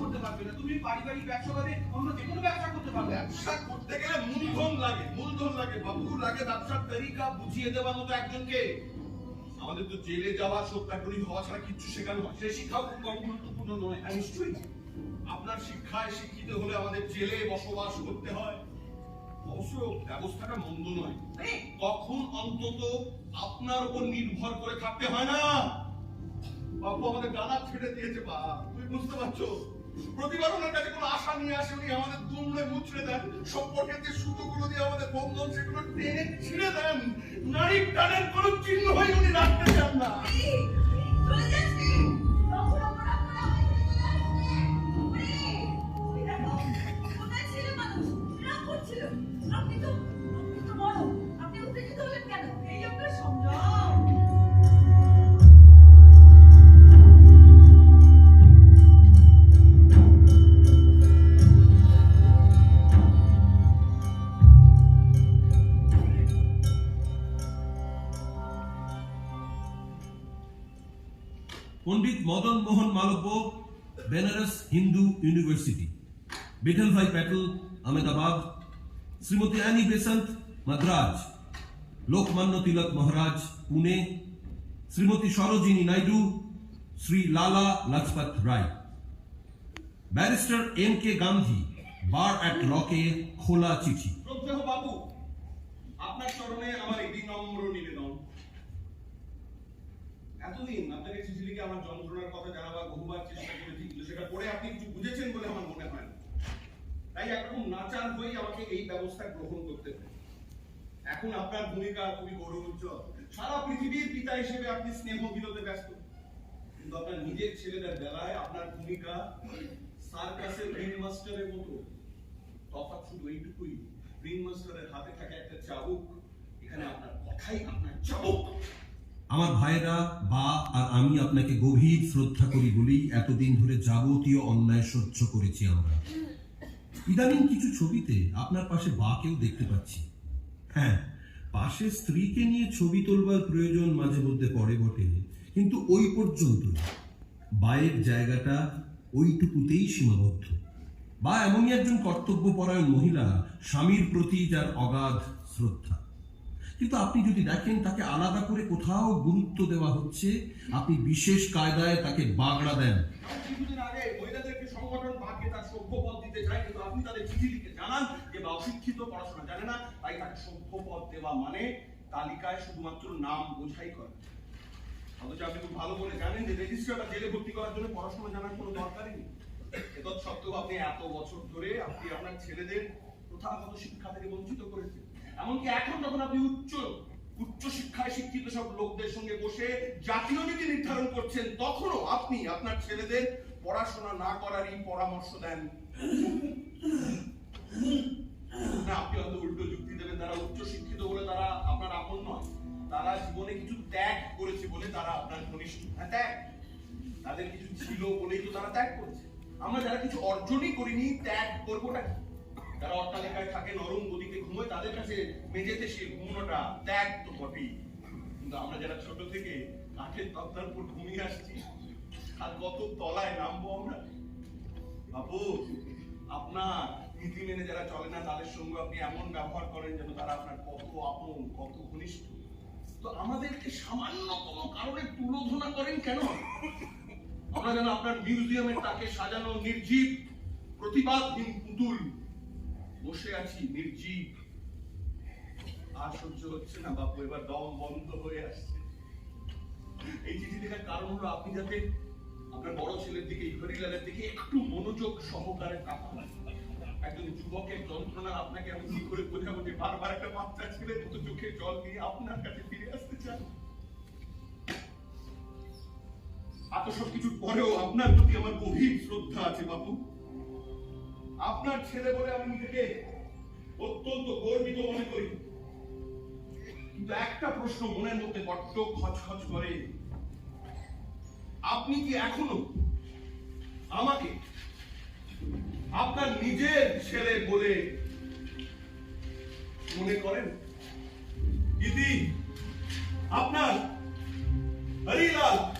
করতে পারবে না। তুমি পারিবারিক ব্যবসা বাদে অন্য যে কোনো ব্যবসা করতে পারবে। ব্যবসা করতে গেলে মূলধন লাগে মূলধন লাগে বাবু লাগে ব্যবসার তরিকা বুঝিয়ে দেওয়ার মতো একজনকে। আমাদের তো জেলে যাওয়া সত্যাগ্রহী হওয়া ছাড়া কিচ্ছু শেখানো হয়। সে শিক্ষাও খুব কম গুরুত্বপূর্ণ নয়। হ্যাঁ নিশ্চয়ই। আপনার শিক্ষায় শিক্ষিত হলে আমাদের জেলে বসবাস করতে হয়। অবশ্য ব্যবস্থাটা মন্দ নয়। তখন অন্তত আপনার উপর নির্ভর করে থাকতে হয় না। বাবু আমাদের গালা ছেড়ে দিয়েছে বা তুমি বুঝতে পারছ? প্রতিবার কাছে কোনো আশা নিয়ে আসে উনি আমাদের দুমড়ে মুচড়ে দেন। সম্পর্কের যে সুতোগুলো দিয়ে আমাদের বন্ধন, সেগুলো টেনে ছিঁড়ে দেন। নারী টানের কোনো চিহ্ন হয় উনি রাখতে চান না। আপনি তো আপনি তো বড়। আপনি উত্তেজিত হলেন কেন? এই আপনার সংযম। Pandit Madan Mohan Malaviya, Benares Hindu University. Vithal Bhai Patel, Ahmedabad. Shrimati Annie Besant, Madras. Lokmanya Tilak Maharaj, Pune. Shrimati Sarojini Naidu, Shri Lala Lajpat Rai. Barrister M K Gandhi, bar at লকে খোলা চিঠি। বাবু, আপনার চরণে আমার এই নিবেদন এতদিন লিখে আমার যন্ত্রণার কথা জানাবার বহুবার চেষ্টা করেছি কিন্তু সেটা পড়ে আপনি কিছু বুঝেছেন বলে আমার মনে হয় না। তাই একরকম নাচার হয়ে আমাকে এই ব্যবস্থা গ্রহণ করতে হবে। এখন আপনার ভূমিকা খুবই গৌরবোজ্জ্বল। সারা পৃথিবীর পিতা হিসেবে আপনি স্নেহ বিরোধে ব্যস্ত। কিন্তু আপনার নিজের ছেলেদের বেলায় আপনার ভূমিকা সার্কাসের রিং মাস্টারের মতো। তফাৎ শুধু এইটুকুই। রিং মাস্টারের হাতে থাকে একটা চাবুক। এখানে আপনার কথাই আপনার চাবুক। আমার ভাইরা বা, আর আমি আপনাকে গভীর শ্রদ্ধা করি বলেই এতদিন ধরে যাবতীয় অন্যায় সহ্য করেছি আমরা। ইদানিং কিছু ছবিতে আপনার পাশে বাকেও দেখতে পাচ্ছি। হ্যাঁ পাশে স্ত্রীকে নিয়ে ছবি তোলবার প্রয়োজন মাঝে মধ্যে পড়ে বটে, কিন্তু ওই পর্যন্ত বায়ের জায়গাটা ওইটুকুতেই সীমাবদ্ধ। বা, এমনই একজন কর্তব্যপরায়ণ মহিলা, স্বামীর প্রতি যার অগাধ শ্রদ্ধা। কিন্তু আপনি যদি দেখেন তাকে আলাদা করে কোথাও গুরুত্ব দেওয়া হচ্ছে, আপনি বিশেষ কায়দায় তাকে বাগড়া দেন। মানে তালিকায় শুধুমাত্র নাম বোঝাই আপনি ভালো জানেন যে ভর্তি করার জন্য পড়াশোনা জানার কোনো নেই। এত বছর ধরে আপনি আপনার ছেলেদের প্রথাগত শিক্ষা থেকে বঞ্চিত করেছেন। এমনকি এখন যখন আপনি উচ্চ উচ্চ শিক্ষায় শিক্ষিত সব লোকদের সঙ্গে বসে জাতীয় নীতি নির্ধারণ করছেন, তখনও আপনি আপনার ছেলেদের পড়াশোনা না করারই পরামর্শ দেন। আপনি হয়তো উল্টো যুক্তি দেবেন, তারা উচ্চ শিক্ষিত বলে তারা আপনার আপন নয়। তারা জীবনে কিছু ত্যাগ করেছে বলে তারা আপনার ঘনিষ্ঠ। হ্যাঁ ত্যাগ। তাদের কিছু ছিল বলেই তো তারা ত্যাগ করেছে। আমরা যারা কিছু অর্জনই করিনি, ত্যাগ করবোটা কি? যারা অট্টালিকায় থাকে, নরম গদিতে ঘুমোয়, তাদের কাছে মেঝেতে সে ঘুমোনোটা ত্যাগ তো বটেই। কিন্তু আমরা যারা ছোট থেকে কাঠের তক্তার উপর ঘুমিয়ে আসছি, আর কত তলায় নামবো আমরা? বাবু আপনার নীতি মেনে যারা চলে না, তাদের সঙ্গে আপনি এমন ব্যবহার করেন যেন তারা আপনার কত আপন, কত ঘনিষ্ঠ। তো আমাদেরকে সামান্য কোনো কারণে তুলোধনা করেন কেন? আমরা যেন আপনার মিউজিয়ামের তাকে সাজানো নির্জীব, প্রতিবাদহীন পুতুল বসে আছি, নির্জীব। আর সহ্য হচ্ছে না, বাপু, এবার দম বন্ধ হয়ে আসছে। এই চিঠি লেখার কারণ হলো, আপনি যাতে আপনার বড় ছেলের দিকে ইভরিলালের দিকে একটু মনোযোগ সহকারে তাকান। একজন যুবকের যন্ত্রণা আপনাকে আমি কি করে বোঝাবো যে বারবার একটা বাচ্চা ছেলের মতো চোখে জল নিয়ে আপনার কাছে ফিরে আসতে চান এত সব কিছুর পরেও আপনার প্রতি আমার গভীর শ্রদ্ধা আছে বাবু আপনার ছেলে বলে আমি নিজেকে অত্যন্ত গর্বিত মনে করি। কিন্তু একটা প্রশ্ন মনের মধ্যে বড্ড খচখচ করে। আপনি কি এখনও আমাকে আপনার নিজের ছেলে বলে মনে করেন? দিদি আপনার হরিলাল